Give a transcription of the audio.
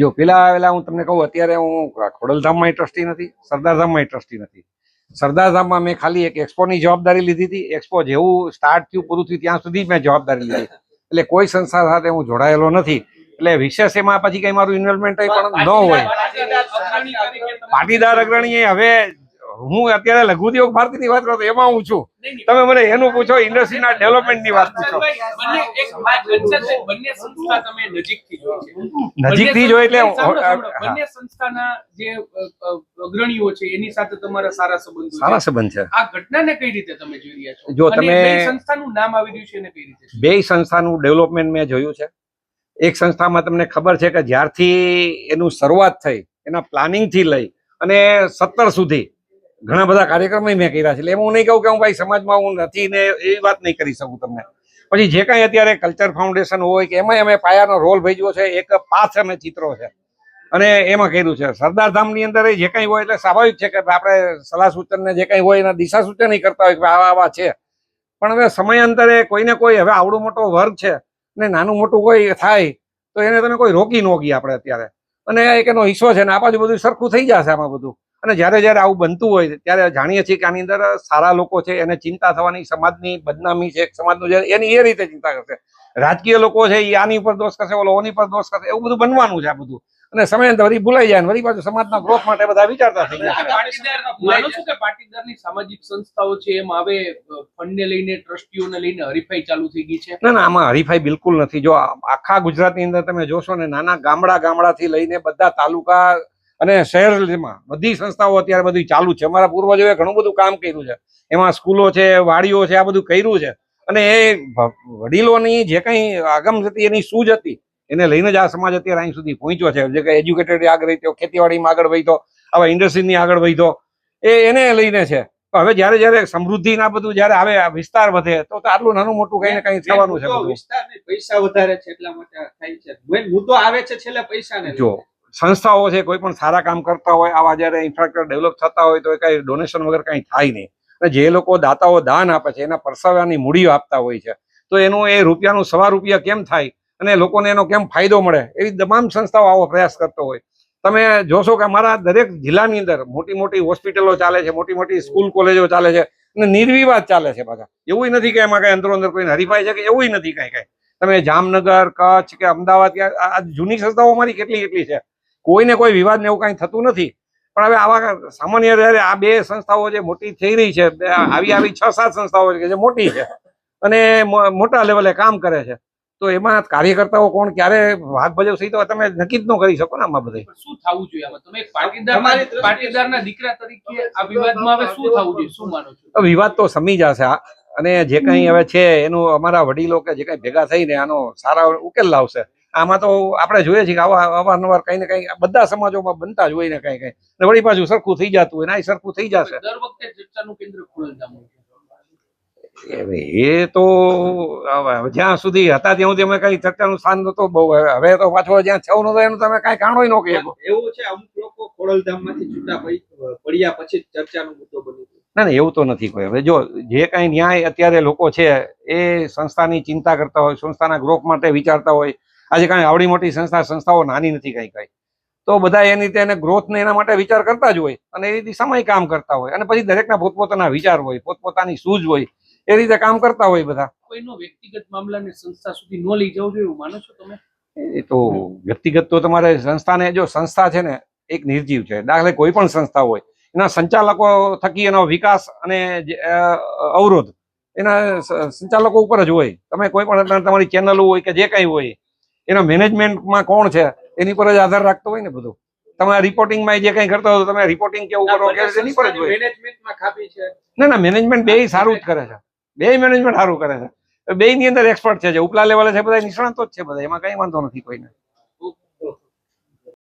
જો પેલા આવેલા હું તમને કહું અત્યારે હું ખોડલધામમાં ટ્રસ્ટી નથી સરદારધામમાં ટ્રસ્ટી નથી. સરદારધામમાં મેં ખાલી એક એક્સપોની જવાબદારી લીધી હતી. એક્સપો જેવું સ્ટાર્ટ થયું પૂરું થયું ત્યાં સુધી મેં જવાબદારી લીધી. એટલે કોઈ સંસ્થા સાથે હું જોડાયેલો નથી. એટલે વિશેષ એમાં પછી કઈ મારું ઇન્વોલ્વમેન્ટ પણ ન હોય. પાટીદાર અગ્રણી હવે હું અત્યારે લઘુ ઉદ્યોગ ભારતીની વાત કરો એમાં હું છું તમે મને એનું પૂછો ઇન્ડસ્ટ્રીના ના વાતની વાત પૂછો નજીક નજીકથી જોઈ એટલે બંને સંસ્થાના જે અગ્રણીઓ છે એની સાથે તમારા સારા સંબંધ સારા સંબંધ છે આ ઘટનાને કઈ રીતે તમે જોઈ રહ્યા છો જો તમે- સંસ્થાનું નામ આવી રહ્યું છે એને કઈ રીતે બે સંસ્થાનું ડેવલપમેન્ટ મેં જોયું છે એક સંસ્થામાં તમને ખબર છે કે જ્યારથી એનું શરૂઆત થઈ એના પ્લાનિંગથી લઈ અને સત્તર સુધી ઘણા બધા કાર્યક્રમો મેં કર્યા છે. એટલે એમ હું નહીં કહું કે હું ભાઈ સમાજમાં હું નથી ને એ વાત નહીં કરી શકું તમને. પછી જે કાંઈ અત્યારે કલ્ચર ફાઉન્ડેશન હોય કે એમાંય અમે પાયાનો રોલ ભજવ્યો છે, એક પાથ અમે ચિત્રો છે. અને એમાં કર્યું છે. સરદાર ધામની અંદર જે કાંઈ હોય એટલે સ્વાભાવિક છે કે આપણે સલાહ સૂચનને જે કાંઈ હોય એના દિશા સૂચન કરતા હોય કે આવા આવા છે. પણ હવે સમયાંતરે કોઈને કોઈ હવે આવડો મોટો વર્ગ છે ને નાનું મોટું કોઈ થાય, તો એને તમે કોઈ રોકી ન ગઈ આપણે અત્યારે. અને એક એનો હિસ્સો છે ને આ બાજુ બધું સરખું થઈ જશે આમાં બધું. અને જ્યારે જ્યારે આવું બનતું હોય ત્યારે જાણીએ છીએ કે આની અંદર સારા લોકો છે એને ચિંતા થવાની સમાજની બદનામી છે સમાજનું જે એની એ રીતે ચિંતા કરશે. રાજકીય લોકો છે એ આની ઉપર દોષ કરશે ઓલો ઓની પર દોષ કરશે એવું બધું બનવાનું છે આ બધું. અને સમયાંતરે વળી ભૂલાઈ જાય વળી પાછું સમાજના ગ્રોથ માટે બધા વિચારતા થઈ જાય. પાટીદારની સામાજિક સંસ્થાઓ છે એમ હવે ફંડને લઈને ટ્રસ્ટીઓને લઈને હરીફાઈ ચાલુ થઈ ગઈ છે? ના ના આમાં હરીફાઈ બિલકુલ નથી. જો આખા ગુજરાતની અંદર તમે જોશો ને નાના ગામડા ગામડાથી લઈને બધા તાલુકા અને શહેરમાં બધી સંસ્થાઓ અત્યારે બધી ચાલુ છે. અમારા પૂર્વજોએ ઘણું બધું કામ કર્યું છે. એમાં સ્કૂલો છે વાડીઓ છે આ બધું કર્યું છે. અને એ વડીલોની જે કંઈ આગમ હતી એની સૂઝ હતી. એને લઈને જ આ સમાજ અત્યારે અહીં સુધી પહોંચ્યો છે. જે કે એજ્યુકેટેડ આગળ વધ્યો ખેતીવાડીમાં આગળ વધ્યો આવા ઇન્ડસ્ટ્રીની આગળ વધ્યો. એ એને લઈને છે. હવે જ્યારે જ્યારે સમૃદ્ધિ ના બધું જ્યારે આવે આ વિસ્તાર વધે તો આટલું નાનું મોટું કઈ ને કઈ થવાનું છે પૈસા વધારે છે એટલા માટે થાય છે. મુદ્દો આવે છે છેલ્લે પૈસા ને જો સંસ્થાઓ છે, કોઈ પણ સારા કામ કરતા હોય, આવા જ્યારે ઇન્ફ્રાસ્ટ્રક્ચર ડેવલપ થતા હોય, તો એ કઈ ડોનેશન વગર કઈ થાય નહીં. અને જે લોકો દાતાઓ દાન આપે છે, એના પરસાવ્યાની મૂડીઓ આપતા હોય છે, તો એનું એ રૂપિયાનું સવા રૂપિયા કેમ થાય? અને લોકોને એનો કેમ ફાયદો મળે? એવી તમામ સંસ્થાઓ આવો પ્રયાસ કરતો હોય. તમે જોશો કે અમારા દરેક જિલ્લાની અંદર મોટી મોટી હોસ્પિટલો ચાલે છે, મોટી મોટી સ્કૂલ કોલેજો ચાલે છે, અને નિર્વિવાદ ચાલે છે પાછા. એવું નથી કે એમાં કઈ અંદરો અંદર કોઈ હરીફાઈ છે કે એવું નથી કઈ કઈ. તમે જામનગર, કચ્છ કે અમદાવાદ, કે આ જૂની સંસ્થાઓ અમારી કેટલી કેટલી છે? કોઈને કોઈ વિવાદ ને એવું કઈ થતું નથી. પણ હવે આવા સામાન્ય જ્યારે આ બે સંસ્થાઓ જે મોટી થઈ રહી છે આવી આવી છ સાત સંસ્થાઓ છે કે જે મોટી છે અને મો- મોટા લેવલે કામ કરે છે તો એમાં કાર્યકર્તાઓ કોણ ક્યારે ભાગ ભજવશે તો તમે નક્કી જ ન કરી શકો ને આમાં બધે. શું થવું જોઈએ તમે પાટીદાર પાટીદારના દીકરા તરીકે આ વિવાદમાં હવે શું થવું જોઈએ? શું માનો છો? વિવાદ તો સમી જશે આ અને જે કંઈ હવે છે એનું અમારા વડીલો કે જે કંઈ ભેગા થઈને આનો સારા ઉકેલ લાવશે. આમાં તો આપણે જોઈએ છીએ કે આવા અવારનવાર કંઈ ને કંઈ બધા સમાજોમાં બનતા જ હોય ને કંઈ કંઈ. ને વળી પાછું સરખું થઈ જતું હોય ને આ સરખું થઈ જશે. દર વખતે ચર્ચાનું કેન્દ્ર એ તો જ્યાં સુધી હતા ત્યાં સુધી અમે કઈ ચર્ચાનું સ્થાન નતું બહુ હવે તો પાછો જ્યાં છવ નતો એનું તમે કઈ કાણો ન કહી શકો એવું છે અમુક લોકો ખોડલધામમાંથી છૂટા પડી- પડ્યા પછી ચર્ચાનો મુદ્દો બની ના ના એવું તો નથી કોઈ. હવે જો જે કઈ ન્યાય અત્યારે લોકો છે એ સંસ્થાની ચિંતા કરતા હોય સંસ્થાના ગ્રોથ માટે વિચારતા હોય આજે કાંઈ આવડી મોટી સંસ્થા સંસ્થાઓ નાની નથી કંઈ કઈ. તો બધા એની રીતે એને ગ્રોથ ને એના માટે વિચાર કરતા જ હોય અને એ દિશામાં કામ કરતા હોય. અને પછી દરેકના પોતપોતાના વિચાર હોય પોતપોતાની સૂઝ હોય એ રીતે કામ કરતા હોય બધા. કોઈનો વ્યક્તિગત મામલાને સંસ્થા સુધી ન લઈ જવું જોઈએ એવું માનો છો તમે? એ તો વ્યક્તિગત તો તમારે સંસ્થાને જો સંસ્થા છે ને એક નિર્જીવ છે. દાખલે કોઈ પણ સંસ્થા હોય એના સંચાલકો થકી એનો વિકાસ અને જે, અવરોધ એના સંચાલકો ઉપર જ હોય. તમે કોઈ પણ તમારી ચેનલો હોય કે જે કંઈ હોય એના મેનેજમેન્ટમાં કોણ છે એની પર જ આધાર રાખતો હોય ને બધું. તમે રિપોર્ટિંગમાં જે કંઈ કરતા હોય તમે રિપોર્ટિંગ કેવું કરો કે એની પર જ હોય. ના ના મેનેજમેન્ટ બે સારું જ કરે છે. બે મેનેજમેન્ટ સારું કરે છે. બે ની અંદર એક્સપર્ટ છે જે ઉપલા લેવલે છે બધા નિષ્ણાતો જ છે બધા એમાં કઈ વાંધો નથી કોઈને.